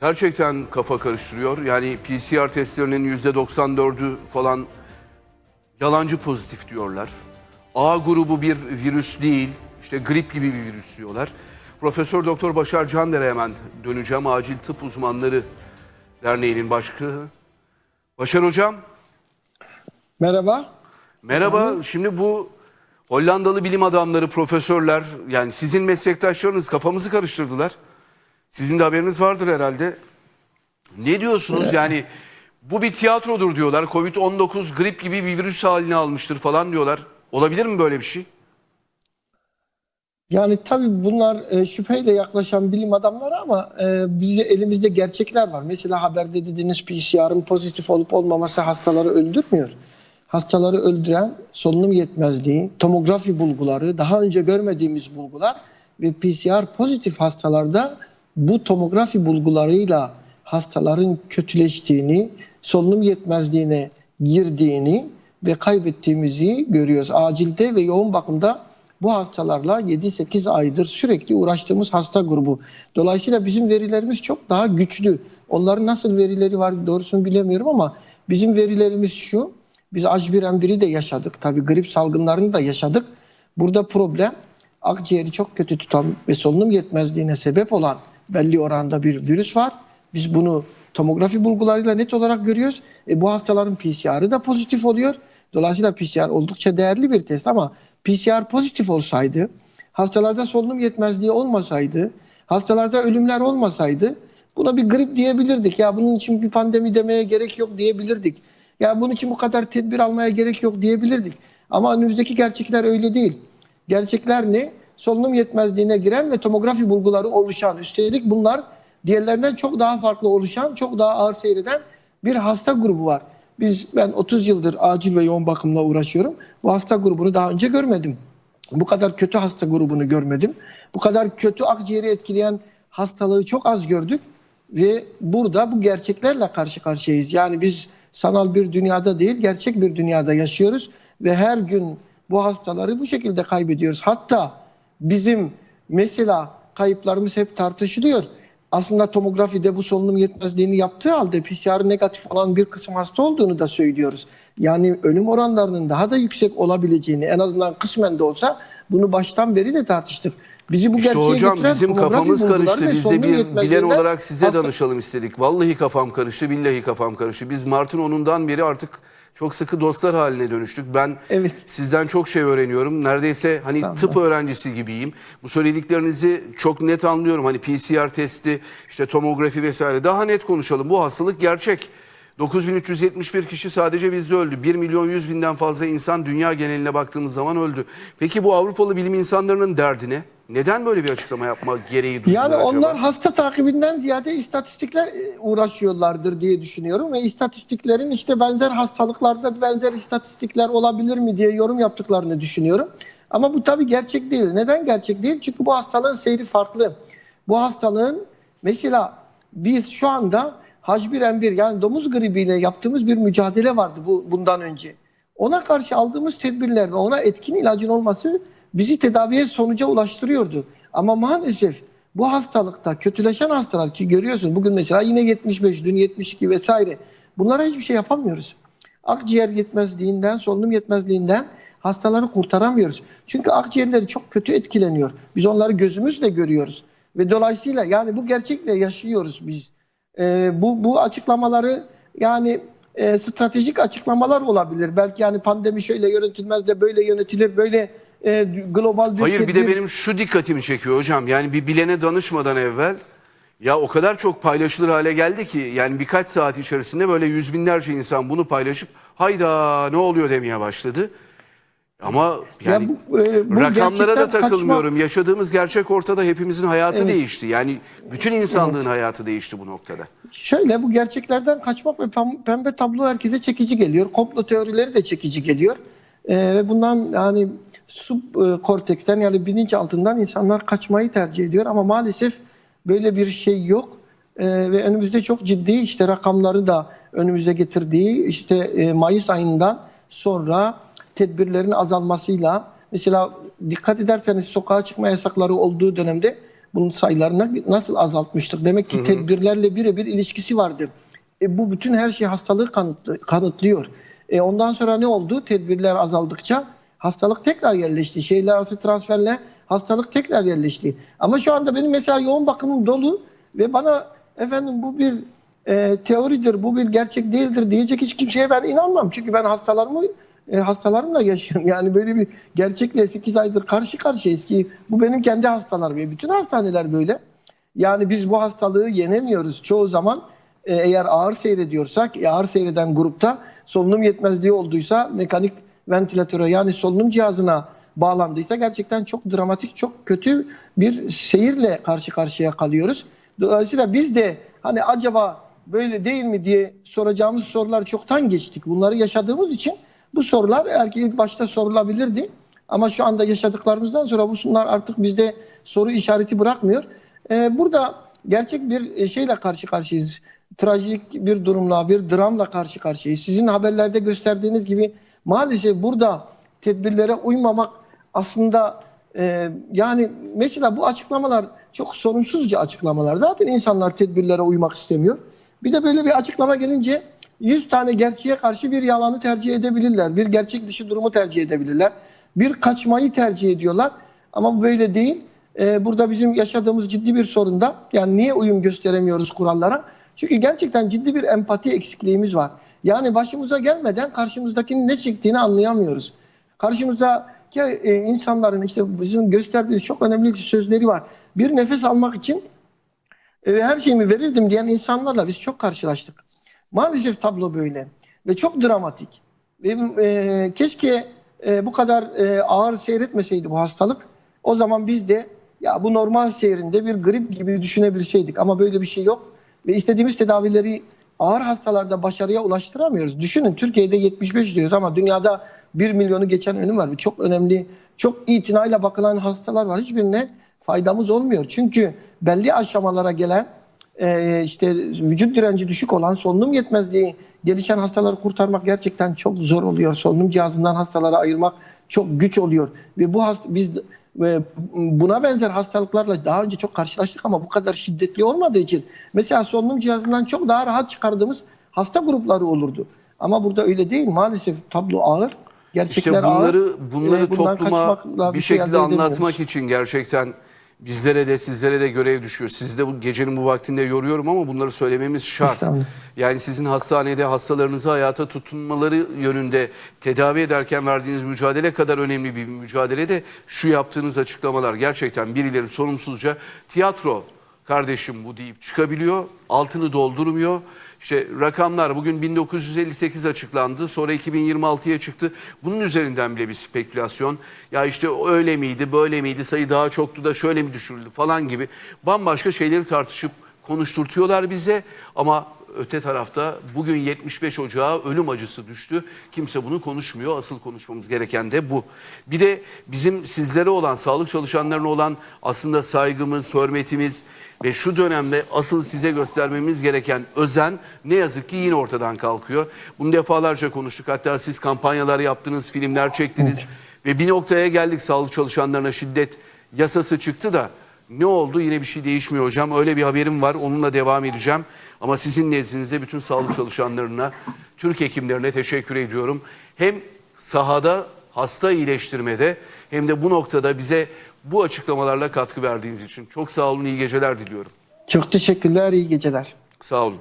Gerçekten kafa karıştırıyor. Yani PCR testlerinin %94'ü falan yalancı pozitif diyorlar. A grubu bir virüs değil, işte grip gibi bir virüs diyorlar. Profesör Doktor Başar Cander'e hemen döneceğim. Acil Tıp Uzmanları Derneği'nin başkanı. Başar Hocam, Merhaba. merhaba. Şimdi bu Hollandalı bilim adamları, profesörler, yani sizin meslektaşlarınız kafamızı karıştırdılar. Sizin de haberiniz vardır herhalde. Ne diyorsunuz yani bu bir tiyatrodur diyorlar. Covid-19 grip gibi bir virüs halini almıştır falan diyorlar. Olabilir mi böyle bir şey? Yani tabii bunlar e, şüpheyle yaklaşan bilim adamları ama e, bizde elimizde gerçekler var. Mesela haberde dediğiniz PCR'ın pozitif olup olmaması hastaları öldürmüyor. Hastaları öldüren solunum yetmezliği, tomografi bulguları, daha önce görmediğimiz bulgular ve PCR pozitif hastalarda bu tomografi bulgularıyla hastaların kötüleştiğini, solunum yetmezliğine girdiğini ve kaybettiğimizi görüyoruz. Acilde ve yoğun bakımda bu hastalarla 7-8 aydır sürekli uğraştığımız hasta grubu. Dolayısıyla bizim verilerimiz çok daha güçlü. Onların nasıl verileri var doğrusunu bilemiyorum ama bizim verilerimiz şu. Biz H1N1'i de yaşadık. Tabii grip salgınlarını da yaşadık. Burada problem akciğeri çok kötü tutan ve solunum yetmezliğine sebep olan belli oranda bir virüs var. Biz bunu tomografi bulgularıyla net olarak görüyoruz. E, bu hastaların PCR'ı da pozitif oluyor. Dolayısıyla PCR oldukça değerli bir test ama PCR pozitif olsaydı, hastalarda solunum yetmezliği olmasaydı, hastalarda ölümler olmasaydı buna bir grip diyebilirdik. Ya bunun için bir pandemi demeye gerek yok diyebilirdik. Ya bunun için bu kadar tedbir almaya gerek yok diyebilirdik. Ama önümüzdeki gerçekler öyle değil. Gerçekler ne? Solunum yetmezliğine giren ve tomografi bulguları oluşan. Üstelik bunlar diğerlerinden çok daha farklı oluşan, çok daha ağır seyreden bir hasta grubu var. Biz ben 30 yıldır acil ve yoğun bakımla uğraşıyorum. Bu hasta grubunu daha önce görmedim. Bu kadar kötü hasta grubunu görmedim. Bu kadar kötü akciğeri etkileyen hastalığı çok az gördük ve burada bu gerçeklerle karşı karşıyayız. Yani biz sanal bir dünyada değil, gerçek bir dünyada yaşıyoruz ve her gün bu hastaları bu şekilde kaybediyoruz. Hatta bizim mesela kayıplarımız hep tartışılıyor. Aslında tomografide bu solunum yetmezliğini yaptığı halde PCR negatif olan bir kısım hasta olduğunu da söylüyoruz. Yani ölüm oranlarının daha da yüksek olabileceğini en azından kısmen de olsa bunu baştan beri de tartıştık. Bizi bu İşte hocam bizim kafamız karıştı. Biz de bir bilen olarak size hasta- danışalım istedik. Vallahi kafam karıştı, billahi kafam karıştı. Biz Mart'ın 10'undan beri artık çok sıkı dostlar haline dönüştük. Ben Evet. sizden çok şey öğreniyorum. Neredeyse hani Tamam. tıp öğrencisi gibiyim. Bu söylediklerinizi çok net anlıyorum. Hani PCR testi, işte tomografi vesaire. Daha net konuşalım. Bu hastalık gerçek. 9371 kişi sadece bizde öldü. 1 milyon 100 binden fazla insan dünya geneline baktığımız zaman öldü. Peki bu Avrupalı bilim insanlarının derdi ne? Neden böyle bir açıklama yapma gereği duydular Yani acaba? onlar hasta takibinden ziyade istatistikle e, uğraşıyorlardır diye düşünüyorum ve istatistiklerin işte benzer hastalıklarda benzer istatistikler olabilir mi diye yorum yaptıklarını düşünüyorum. Ama bu tabii gerçek değil. Neden gerçek değil? Çünkü bu hastalığın seyri farklı. Bu hastalığın mesela biz şu anda H1N1 yani domuz gribiyle yaptığımız bir mücadele vardı bu bundan önce. Ona karşı aldığımız tedbirler ve ona etkin ilacın olması bizi tedaviye sonuca ulaştırıyordu. Ama maalesef bu hastalıkta kötüleşen hastalar ki görüyorsun bugün mesela yine 75, dün 72 vesaire bunlara hiçbir şey yapamıyoruz. Akciğer yetmezliğinden, solunum yetmezliğinden hastaları kurtaramıyoruz. Çünkü akciğerleri çok kötü etkileniyor. Biz onları gözümüzle görüyoruz. Ve dolayısıyla yani bu gerçekle yaşıyoruz biz. Ee, bu, bu açıklamaları yani e, stratejik açıklamalar olabilir. Belki yani pandemi şöyle yönetilmez de böyle yönetilir, böyle e, global bir Hayır bir de benim şu dikkatimi çekiyor hocam. Yani bir bilene danışmadan evvel ya o kadar çok paylaşılır hale geldi ki yani birkaç saat içerisinde böyle yüz binlerce insan bunu paylaşıp hayda ne oluyor demeye başladı. Ama yani Ya bu, e, bu rakamlara da takılmıyorum. Yaşadığımız gerçek ortada hepimizin hayatı Evet. değişti. Yani bütün insanlığın hayatı değişti bu noktada. Şöyle bu gerçeklerden kaçmak ve pem- pembe tablo herkese çekici geliyor. Komplo teorileri de çekici geliyor. Ee, Ve bundan yani subkorteksten yani bilinçaltından insanlar kaçmayı tercih ediyor. Ama maalesef böyle bir şey yok. Ee, ve önümüzde çok ciddi işte rakamları da önümüze getirdiği işte e, Mayıs ayından sonra tedbirlerin azalmasıyla mesela dikkat ederseniz sokağa çıkma yasakları olduğu dönemde bunun sayılarını nasıl azaltmıştık? Demek ki tedbirlerle birebir ilişkisi vardı. E, bu bütün her şey hastalığı kanıtlı, kanıtlıyor. E, ondan sonra ne oldu? Tedbirler azaldıkça hastalık tekrar yerleşti. Şehirler arası transferle hastalık tekrar yerleşti. Ama şu anda benim mesela yoğun bakımım dolu ve bana efendim bu bir e, teoridir, bu bir gerçek değildir diyecek hiç kimseye ben inanmam. Çünkü ben hastalarımı e, hastalarımla yaşıyorum. Yani böyle bir gerçekle 8 aydır karşı karşıyayız ki bu benim kendi hastalarım. ve Bütün hastaneler böyle. Yani biz bu hastalığı yenemiyoruz. Çoğu zaman e, eğer ağır seyrediyorsak, e, ağır seyreden grupta solunum yetmezliği olduysa mekanik ventilatöre yani solunum cihazına bağlandıysa gerçekten çok dramatik, çok kötü bir seyirle karşı karşıya kalıyoruz. Dolayısıyla biz de hani acaba böyle değil mi diye soracağımız sorular çoktan geçtik. Bunları yaşadığımız için bu sorular belki ilk başta sorulabilirdi. Ama şu anda yaşadıklarımızdan sonra bu bunlar artık bizde soru işareti bırakmıyor. Ee, burada gerçek bir şeyle karşı karşıyayız. Trajik bir durumla, bir dramla karşı karşıyayız. Sizin haberlerde gösterdiğiniz gibi maalesef burada tedbirlere uymamak aslında e, yani mesela bu açıklamalar çok sorumsuzca açıklamalar. Zaten insanlar tedbirlere uymak istemiyor. Bir de böyle bir açıklama gelince 100 tane gerçeğe karşı bir yalanı tercih edebilirler. Bir gerçek dışı durumu tercih edebilirler. Bir kaçmayı tercih ediyorlar. Ama bu böyle değil. Ee, burada bizim yaşadığımız ciddi bir sorun da yani niye uyum gösteremiyoruz kurallara? Çünkü gerçekten ciddi bir empati eksikliğimiz var. Yani başımıza gelmeden karşımızdakinin ne çektiğini anlayamıyoruz. Karşımızdaki e, insanların işte bizim gösterdiği çok önemli sözleri var. Bir nefes almak için e, her şeyimi verirdim diyen insanlarla biz çok karşılaştık. Maalesef tablo böyle ve çok dramatik. Ve e, keşke e, bu kadar e, ağır seyretmeseydi bu hastalık. O zaman biz de ya bu normal seyrinde bir grip gibi düşünebilseydik ama böyle bir şey yok. Ve istediğimiz tedavileri ağır hastalarda başarıya ulaştıramıyoruz. Düşünün Türkiye'de 75 diyoruz ama dünyada 1 milyonu geçen ölüm var. Bu çok önemli, çok itinayla bakılan hastalar var. Hiçbirine faydamız olmuyor. Çünkü belli aşamalara gelen e, işte vücut direnci düşük olan solunum yetmezliği gelişen hastaları kurtarmak gerçekten çok zor oluyor. Solunum cihazından hastaları ayırmak çok güç oluyor. Ve bu hasta, biz ve buna benzer hastalıklarla daha önce çok karşılaştık ama bu kadar şiddetli olmadığı için mesela solunum cihazından çok daha rahat çıkardığımız hasta grupları olurdu. Ama burada öyle değil. Maalesef tablo ağır. Gerçekler İşte bunları ağır. bunları Ee, topluma bir şekilde anlatmak için gerçekten bizlere de sizlere de görev düşüyor. Sizi de bu gecenin bu vaktinde yoruyorum ama bunları söylememiz şart. Yani sizin hastanede hastalarınızı hayata tutunmaları yönünde tedavi ederken verdiğiniz mücadele kadar önemli bir mücadele de şu yaptığınız açıklamalar gerçekten birileri sorumsuzca tiyatro kardeşim bu deyip çıkabiliyor. Altını doldurmuyor. İşte rakamlar bugün 1958 açıklandı. Sonra 2026'ya çıktı. Bunun üzerinden bile bir spekülasyon. Ya işte öyle miydi, böyle miydi, sayı daha çoktu da şöyle mi düşürüldü falan gibi bambaşka şeyleri tartışıp konuşturtuyorlar bize. Ama öte tarafta bugün 75 Ocağı ölüm acısı düştü. Kimse bunu konuşmuyor. Asıl konuşmamız gereken de bu. Bir de bizim sizlere olan, sağlık çalışanlarına olan aslında saygımız, hürmetimiz ve şu dönemde asıl size göstermemiz gereken özen ne yazık ki yine ortadan kalkıyor. Bunu defalarca konuştuk. Hatta siz kampanyalar yaptınız, filmler çektiniz ve bir noktaya geldik sağlık çalışanlarına şiddet yasası çıktı da ne oldu? Yine bir şey değişmiyor hocam. Öyle bir haberim var. Onunla devam edeceğim. Ama sizin nezdinizde bütün sağlık çalışanlarına, Türk hekimlerine teşekkür ediyorum. Hem sahada hasta iyileştirmede hem de bu noktada bize bu açıklamalarla katkı verdiğiniz için. Çok sağ olun, iyi geceler diliyorum. Çok teşekkürler, iyi geceler. Sağ olun.